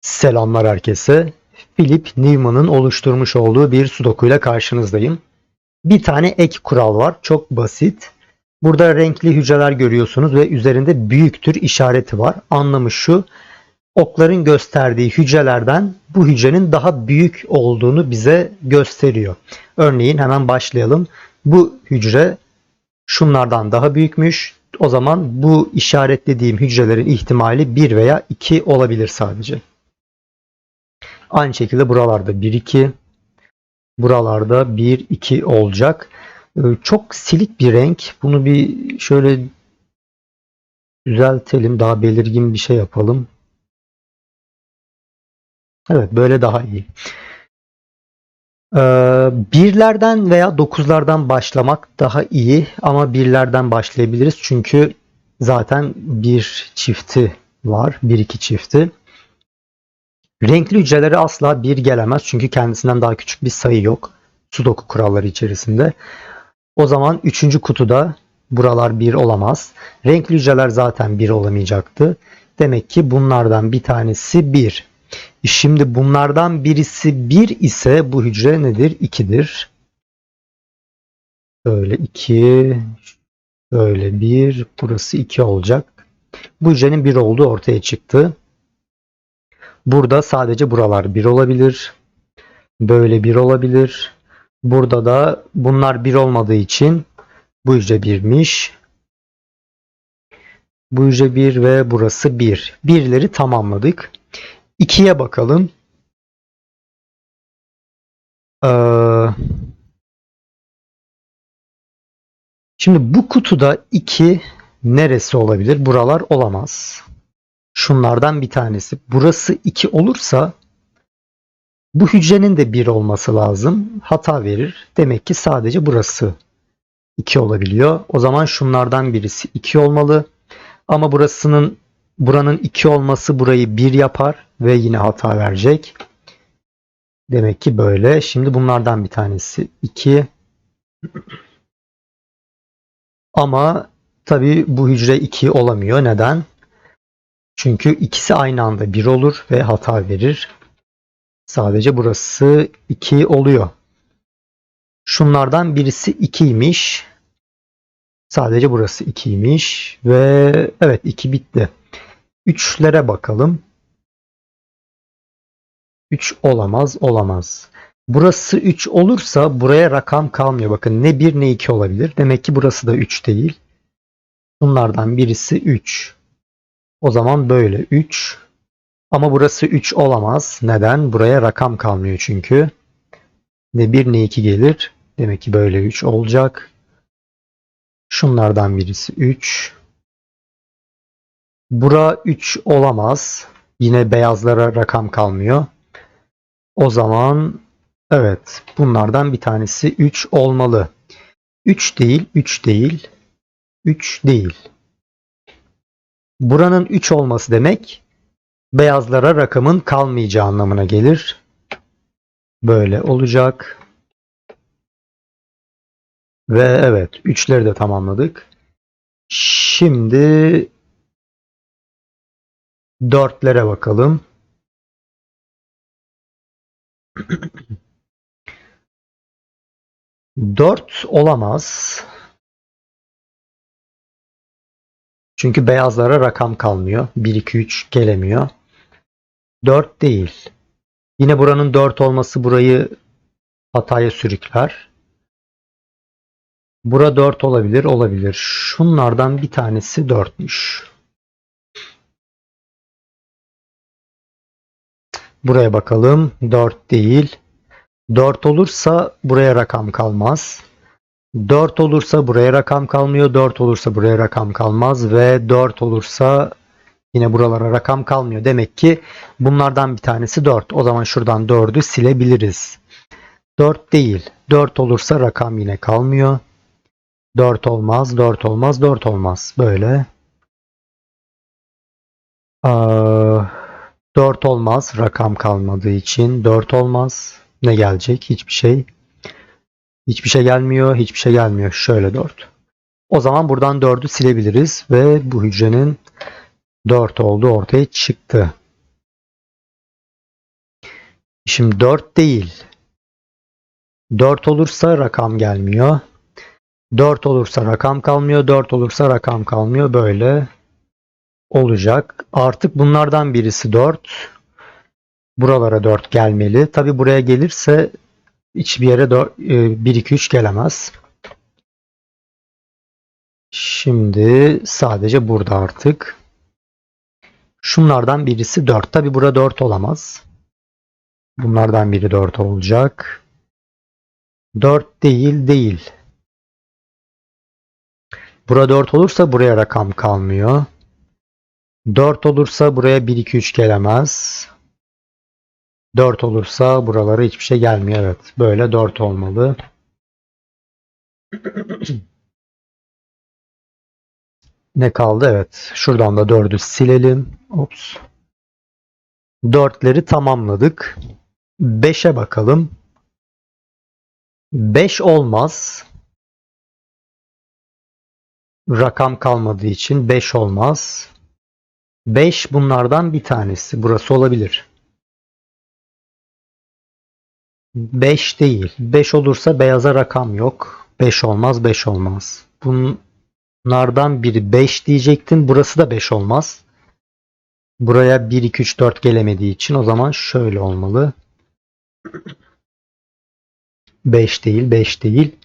Selamlar herkese. Philip Newman'ın oluşturmuş olduğu bir sudoku ile karşınızdayım. Bir tane ek kural var. Çok basit. Burada renkli hücreler görüyorsunuz ve üzerinde büyüktür işareti var. Anlamı şu. Okların gösterdiği hücrelerden bu hücrenin daha büyük olduğunu bize gösteriyor. Örneğin hemen başlayalım. Bu hücre şunlardan daha büyükmüş. O zaman bu işaretlediğim hücrelerin ihtimali 1 veya 2 olabilir sadece. Aynı şekilde buralarda 1 2 buralarda 1 2 olacak. Ee, Çok silik bir renk. Bunu bir şöyle düzeltelim. Daha belirgin bir şey yapalım. Evet böyle daha iyi. Ee, birlerden veya dokuzlardan başlamak daha iyi ama birlerden başlayabiliriz çünkü zaten bir çifti var. Bir iki çifti. Renkli hücrelere asla bir gelemez çünkü kendisinden daha küçük bir sayı yok. Sudoku kuralları içerisinde. O zaman üçüncü kutuda buralar bir olamaz. Renkli hücreler zaten bir olamayacaktı. Demek ki bunlardan bir tanesi bir. Şimdi bunlardan birisi 1 ise bu hücre nedir? 2'dir. Böyle 2, böyle 1, burası 2 olacak. Bu hücrenin 1 olduğu ortaya çıktı. Burada sadece buralar 1 olabilir. Böyle 1 olabilir. Burada da bunlar 1 olmadığı için bu hücre 1'miş. Bu hücre 1 ve burası 1. Birleri tamamladık. 2'ye bakalım. Ee, şimdi bu kutuda 2 neresi olabilir? Buralar olamaz. Şunlardan bir tanesi. Burası 2 olursa bu hücrenin de 1 olması lazım. Hata verir. Demek ki sadece burası 2 olabiliyor. O zaman şunlardan birisi 2 olmalı. Ama burasının buranın 2 olması burayı 1 yapar ve yine hata verecek. Demek ki böyle. Şimdi bunlardan bir tanesi 2. Ama tabii bu hücre 2 olamıyor. Neden? Çünkü ikisi aynı anda 1 olur ve hata verir. Sadece burası 2 oluyor. Şunlardan birisi 2'ymiş. Sadece burası 2'ymiş ve evet 2 bitti. 3'lere bakalım. 3 olamaz, olamaz. Burası 3 olursa buraya rakam kalmıyor. Bakın ne 1 ne 2 olabilir. Demek ki burası da 3 değil. Bunlardan birisi 3. O zaman böyle 3. Ama burası 3 olamaz. Neden? Buraya rakam kalmıyor çünkü. Ne 1 ne 2 gelir. Demek ki böyle 3 olacak. Şunlardan birisi 3. Bura 3 olamaz. Yine beyazlara rakam kalmıyor. O zaman evet bunlardan bir tanesi 3 olmalı. 3 değil, 3 değil, 3 değil. Buranın 3 olması demek beyazlara rakamın kalmayacağı anlamına gelir. Böyle olacak. Ve evet 3'leri de tamamladık. Şimdi dörtlere bakalım. Dört olamaz. Çünkü beyazlara rakam kalmıyor. 1, 2, 3 gelemiyor. 4 değil. Yine buranın 4 olması burayı hataya sürükler. Bura 4 olabilir, olabilir. Şunlardan bir tanesi 4'müş. Buraya bakalım. 4 değil. 4 olursa buraya rakam kalmaz. 4 olursa buraya rakam kalmıyor. 4 olursa buraya rakam kalmaz. Ve 4 olursa yine buralara rakam kalmıyor. Demek ki bunlardan bir tanesi 4. O zaman şuradan 4'ü silebiliriz. 4 değil. 4 olursa rakam yine kalmıyor. 4 olmaz, 4 olmaz, 4 olmaz. Böyle. Aa, 4 olmaz. Rakam kalmadığı için 4 olmaz. Ne gelecek? Hiçbir şey. Hiçbir şey gelmiyor. Hiçbir şey gelmiyor. Şöyle 4. O zaman buradan 4'ü silebiliriz ve bu hücrenin 4 olduğu ortaya çıktı. Şimdi 4 değil. 4 olursa rakam gelmiyor. 4 olursa rakam kalmıyor. 4 olursa rakam kalmıyor. Böyle olacak. Artık bunlardan birisi 4. Buralara 4 gelmeli. Tabi buraya gelirse hiçbir yere 4, 1, 2, 3 gelemez. Şimdi sadece burada artık. Şunlardan birisi 4. Tabi burada 4 olamaz. Bunlardan biri 4 olacak. 4 değil değil. Burada 4 olursa buraya rakam kalmıyor. 4 olursa buraya 1 2 3 gelemez. 4 olursa buralara hiçbir şey gelmiyor. Evet. Böyle 4 olmalı. ne kaldı? Evet. Şuradan da 4'ü silelim. Ops. 4'leri tamamladık. 5'e bakalım. 5 olmaz. Rakam kalmadığı için 5 olmaz. 5 bunlardan bir tanesi. Burası olabilir. 5 değil. 5 olursa beyaza rakam yok. 5 olmaz, 5 olmaz. Bunlardan biri 5 diyecektin. Burası da 5 olmaz. Buraya 1, 2, 3, 4 gelemediği için o zaman şöyle olmalı. 5 değil, 5 değil.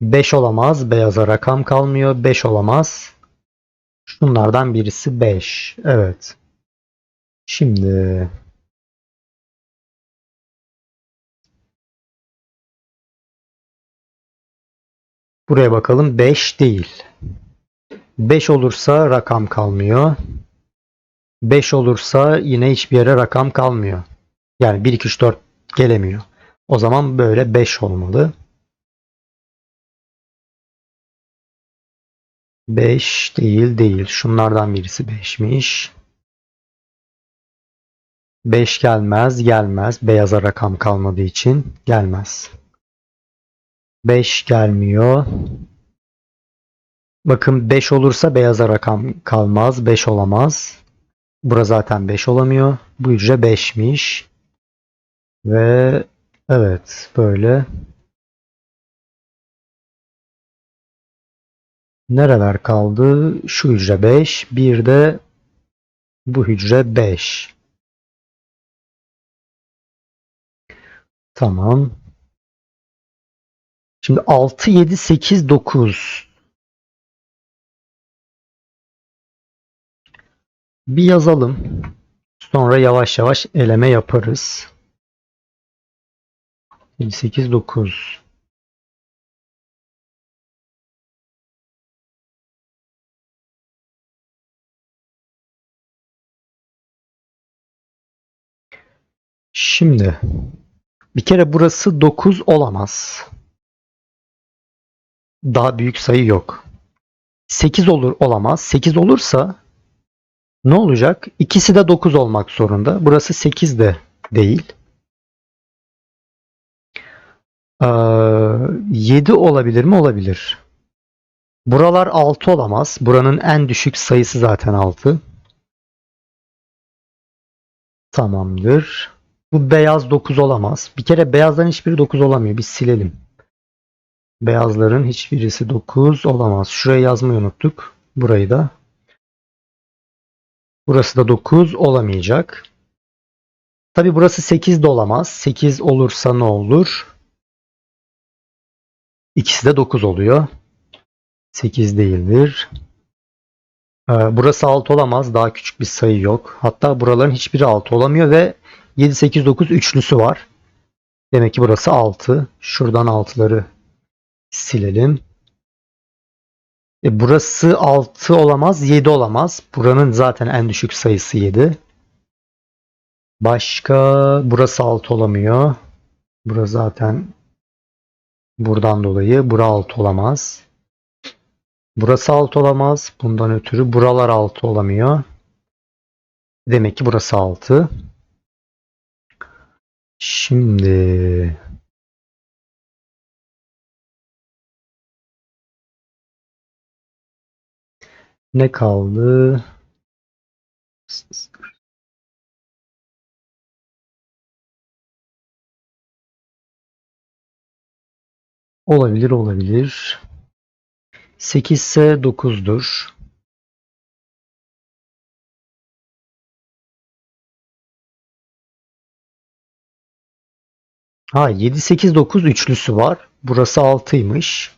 5 olamaz. Beyaza rakam kalmıyor. 5 olamaz. Şunlardan birisi 5. Evet. Şimdi buraya bakalım. 5 değil. 5 olursa rakam kalmıyor. 5 olursa yine hiçbir yere rakam kalmıyor. Yani 1, 2, 3, 4 gelemiyor. O zaman böyle 5 olmalı. 5 değil değil. Şunlardan birisi 5'miş. 5 gelmez gelmez. Beyaza rakam kalmadığı için gelmez. 5 gelmiyor. Bakın 5 olursa beyaza rakam kalmaz. 5 olamaz. Bura zaten 5 olamıyor. Bu hücre 5'miş. Ve evet böyle. Nereler kaldı? Şu hücre 5. Bir de bu hücre 5. Tamam. Şimdi 6, 7, 8, 9. Bir yazalım. Sonra yavaş yavaş eleme yaparız. 7, 8, 9. Şimdi bir kere burası 9 olamaz. Daha büyük sayı yok. 8 olur olamaz. 8 olursa ne olacak? İkisi de 9 olmak zorunda. Burası 8 de değil. Ee, 7 olabilir mi? Olabilir. Buralar 6 olamaz. Buranın en düşük sayısı zaten 6. Tamamdır. Bu beyaz 9 olamaz. Bir kere beyazların hiçbiri 9 olamıyor. Bir silelim. Beyazların hiçbirisi 9 olamaz. Şuraya yazmayı unuttuk. Burayı da. Burası da 9 olamayacak. Tabi burası 8 de olamaz. 8 olursa ne olur? İkisi de 9 oluyor. 8 değildir. Ee, burası 6 olamaz. Daha küçük bir sayı yok. Hatta buraların hiçbiri 6 olamıyor ve 7, 8, 9 üçlüsü var. Demek ki burası 6. Şuradan 6'ları silelim. E burası 6 olamaz, 7 olamaz. Buranın zaten en düşük sayısı 7. Başka burası 6 olamıyor. Burası zaten buradan dolayı bura 6 olamaz. Burası 6 olamaz. Bundan ötürü buralar 6 olamıyor. Demek ki burası 6. Şimdi Ne kaldı? Olabilir olabilir. 8 ise 9'dur. Ha 7 8 9 üçlüsü var. Burası 6'ymış.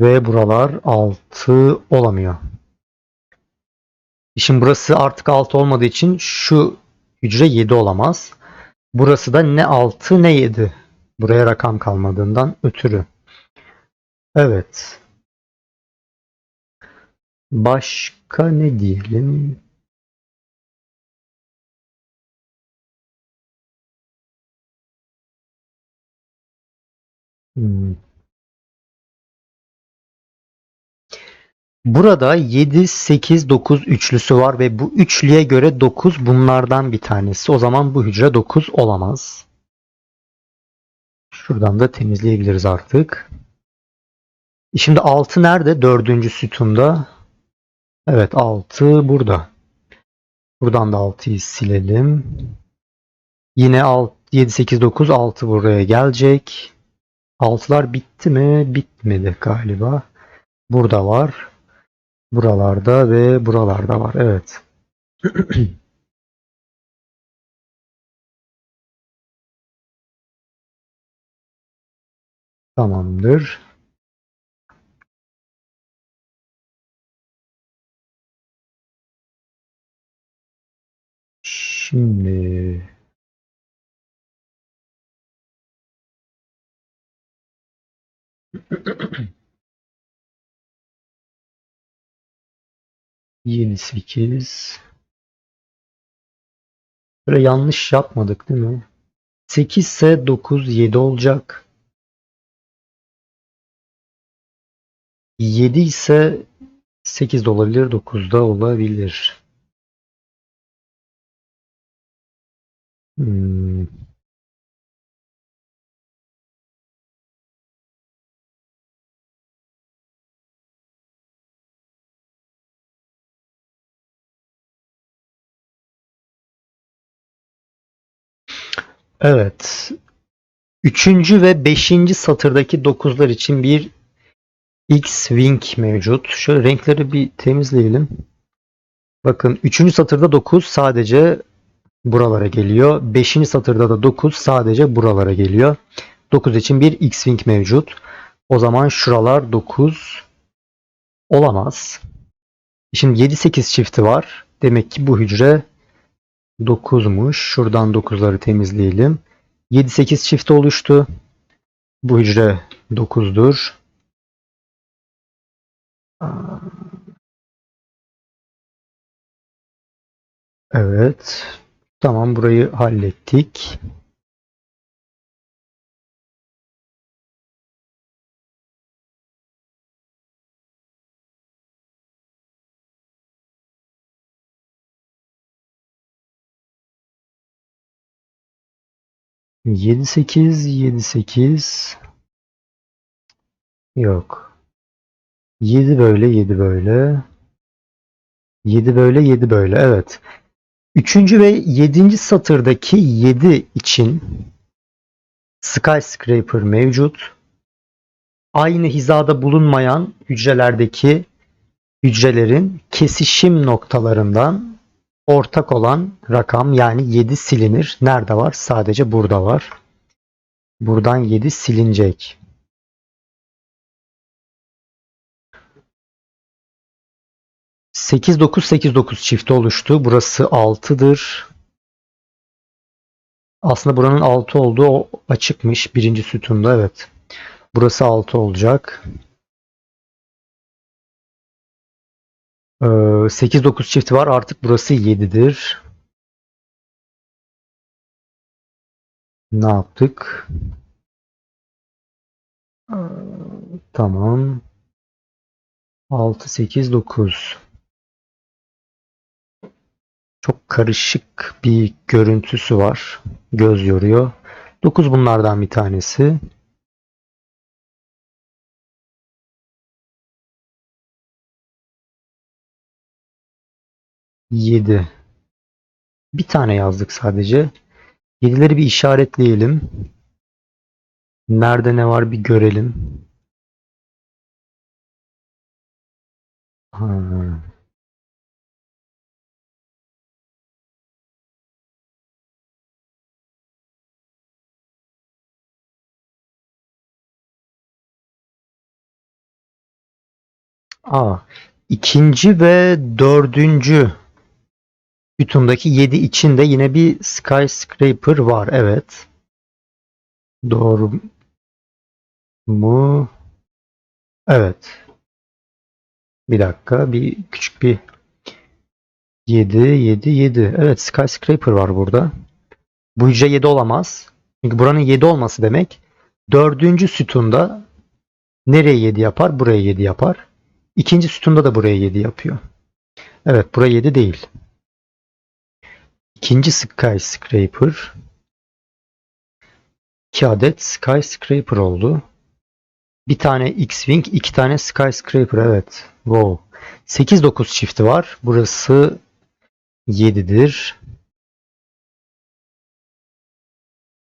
Ve buralar 6 olamıyor. Şimdi burası artık 6 olmadığı için şu hücre 7 olamaz. Burası da ne 6 ne 7. Buraya rakam kalmadığından ötürü. Evet. Başka ne diyelim? Hmm. Burada 7, 8, 9 üçlüsü var ve bu üçlüye göre 9 bunlardan bir tanesi. O zaman bu hücre 9 olamaz. Şuradan da temizleyebiliriz artık. E Şimdi 6 nerede? Dördüncü sütunda. Evet 6 burada. Buradan da 6'yı silelim. Yine 6, 7, 8, 9, 6 buraya gelecek. 6'lar bitti mi? Bitmedi galiba. Burada var. Buralarda ve buralarda var. Evet. Tamamdır. Şimdi yedi sekiz Böyle yanlış yapmadık değil mi? 8 ise 9 7 olacak. 7 ise 8 de olabilir, 9 da olabilir. Hmm. Evet. Üçüncü ve beşinci satırdaki dokuzlar için bir X-Wing mevcut. Şöyle renkleri bir temizleyelim. Bakın üçüncü satırda 9 sadece buralara geliyor. Beşinci satırda da 9 sadece buralara geliyor. 9 için bir X-Wing mevcut. O zaman şuralar 9 olamaz. Şimdi 7-8 çifti var. Demek ki bu hücre 9'muş. Şuradan 9'ları temizleyelim. 7-8 çifti oluştu. Bu hücre 9'dur. Evet. Tamam burayı hallettik. Yedi sekiz, yedi sekiz. Yok. Yedi böyle, yedi böyle. Yedi böyle, yedi böyle. Evet. Üçüncü ve yedinci satırdaki yedi için skyscraper mevcut. Aynı hizada bulunmayan hücrelerdeki hücrelerin kesişim noktalarından ortak olan rakam yani 7 silinir. Nerede var? Sadece burada var. Buradan 7 silinecek. Sekiz dokuz sekiz dokuz çifti oluştu. Burası 6'dır. Aslında buranın 6 olduğu açıkmış. Birinci sütunda evet. Burası 6 olacak. 8-9 çifti var. Artık burası 7'dir. Ne yaptık? Ee, Tamam. 6, 8, 9. Çok karışık bir görüntüsü var. Göz yoruyor. 9 bunlardan bir tanesi. Yedi. Bir tane yazdık sadece. Yedileri bir işaretleyelim. Nerede ne var bir görelim. Ha. Aa, ikinci ve dördüncü sütundaki 7 içinde yine bir skyscraper var. Evet. Doğru mu? Evet. Bir dakika. Bir küçük bir 7, 7, 7. Evet skyscraper var burada. Bu hücre 7 olamaz. Çünkü buranın 7 olması demek dördüncü sütunda nereye 7 yapar? Buraya 7 yapar. İkinci sütunda da buraya 7 yapıyor. Evet buraya 7 değil. İkinci skyscraper 2 adet skyscraper oldu. Bir tane X-Wing, iki tane skyscraper evet. Wow. 8-9 çifti var. Burası 7'dir.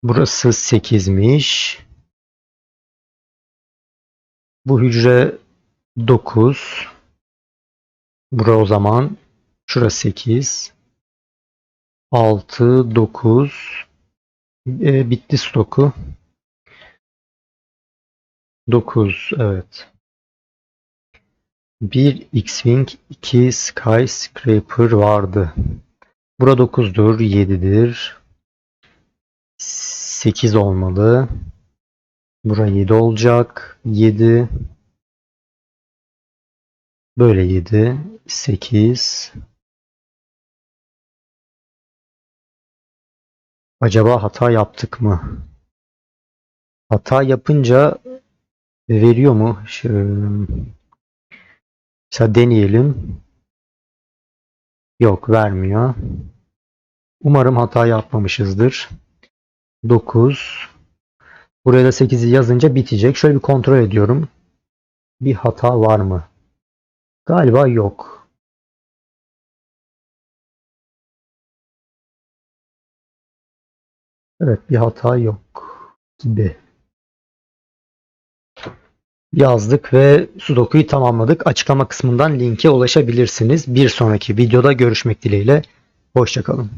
Burası 8'miş. Bu hücre 9. Bura o zaman şurası 8. 6, 9. E, bitti stoku. 9 evet. 1 X-Wing, 2 Skyscraper vardı. Bura 9'dur, 7'dir. 8 olmalı. Bura 7 olacak. 7. Böyle 7. 8. Acaba hata yaptık mı? Hata yapınca veriyor mu? Şöyle. Mesela deneyelim. Yok vermiyor. Umarım hata yapmamışızdır. 9. Buraya da 8'i yazınca bitecek. Şöyle bir kontrol ediyorum. Bir hata var mı? Galiba yok. Evet bir hata yok gibi. Yazdık ve Sudoku'yu tamamladık. Açıklama kısmından linke ulaşabilirsiniz. Bir sonraki videoda görüşmek dileğiyle. Hoşçakalın.